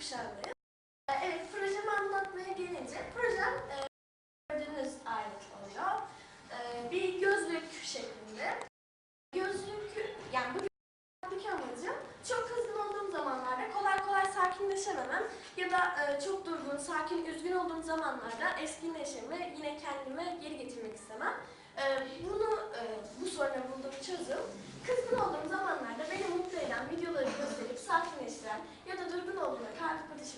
kuşağındayım. Ee, evet, projemi anlatmaya gelince, projem e, gördüğünüz alet oluyor. Ee, bir gözlük şeklinde. Gözlük, yani bu gözlük amacım çok hızlı olduğum zamanlarda kolay kolay sakinleşememem ya da e, çok durgun, sakin, üzgün olduğum zamanlarda eski neşemi yine kendime geri getirmek istemem. Ee, bunu, e, bu soruna bulduğum çözüm, kızgın olduğum zamanlarda beni mutlu eden videoları gösterip sakinleştiren ya da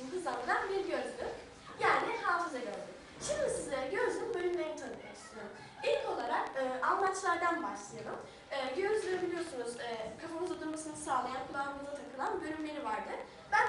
atışımı hızlandıran bir gözlük. Yani hafıza gözlük. Şimdi size gözlüğün bölümlerini tanıtmak istiyorum. İlk olarak e, amaçlardan başlayalım. E, gözlüğü biliyorsunuz e, kafamızda durmasını sağlayan kulağımıza takılan bölümleri vardır. Ben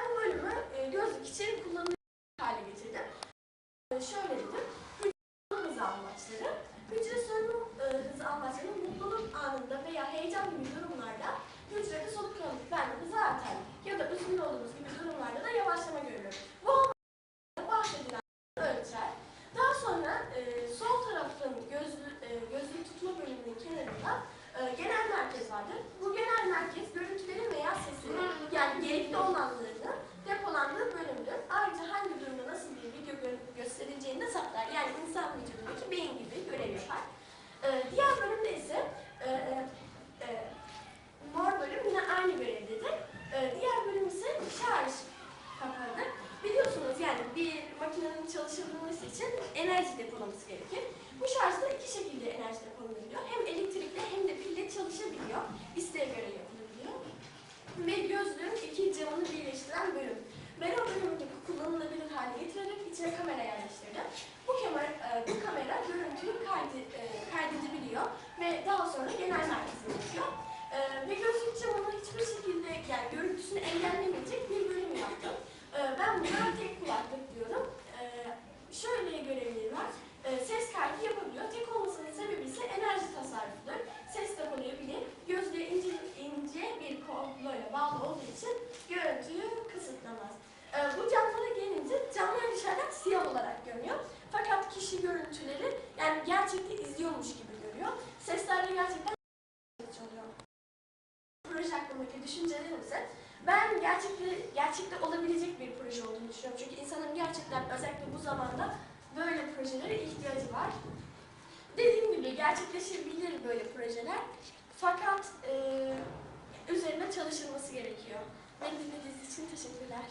depolaması gerekir. Bu şarjda iki şekilde enerji depolanabiliyor. Hem elektrikle hem de pille çalışabiliyor. İsteğe göre yapılabiliyor. Ve gözlüğün iki camını birleştiren bölüm. Ben o bölümü de kullanılabilir hale getirerek içine kamera yerleştirdim. Bu kamera, e, bu kamera görüntüyü e, kaydedebiliyor ve daha sonra genel merkezine geçiyor. E, ve gözlük camını hiçbir şekilde yani görüntüsünü engellemeyecek bir bölüm yaptım. E, ben buna tek kulaklık diyorum. E, şöyle görevleri var. E, ses kaydı yapabiliyor. Tek olmasının sebebi ise enerji tasarrufudur. Ses depolayabilir. Gözlüğe ince, ince bir kabloyla bağlı olduğu için görüntüyü kısıtlamaz. E, bu camlara gelince camlar dışarıdan siyah olarak görünüyor. Fakat kişi görüntüleri yani gerçekte izliyormuş gibi görüyor. Sesler de gerçekten çalıyor. Proje hakkındaki düşüncelerim ise ben gerçekte, gerçekte olabilecek bir proje olduğunu düşünüyorum. Çünkü insanın gerçekten özellikle bu zamanda böyle projelere ihtiyacı var. Dediğim gibi gerçekleşebilir böyle projeler. Fakat e, üzerine çalışılması gerekiyor. Beni dinlediğiniz için teşekkürler.